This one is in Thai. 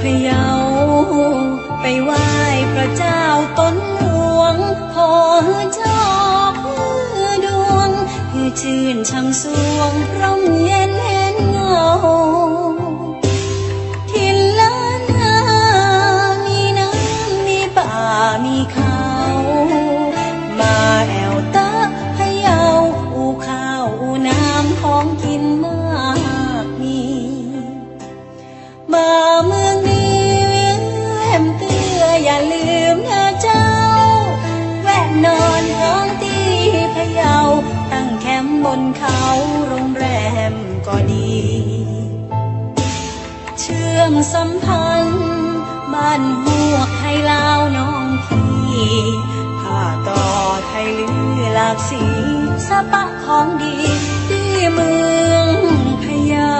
พยาไปไหว้พระเจ้าตนหลวงขอเจ้ามือดวงให้ชื่นช่างสวงร่ม อย่าลืมนะเจ้า แวะนอนท้องที่พะเยา ตั้งแคมป์บนเขาโรงแรมก็ดี เชื่อมสัมพันธ์ บ้านหัวไทยลาวน้องพี่ผ้าต่อไทยลือหลากสีสะปะของดีที่เมืองพะเยา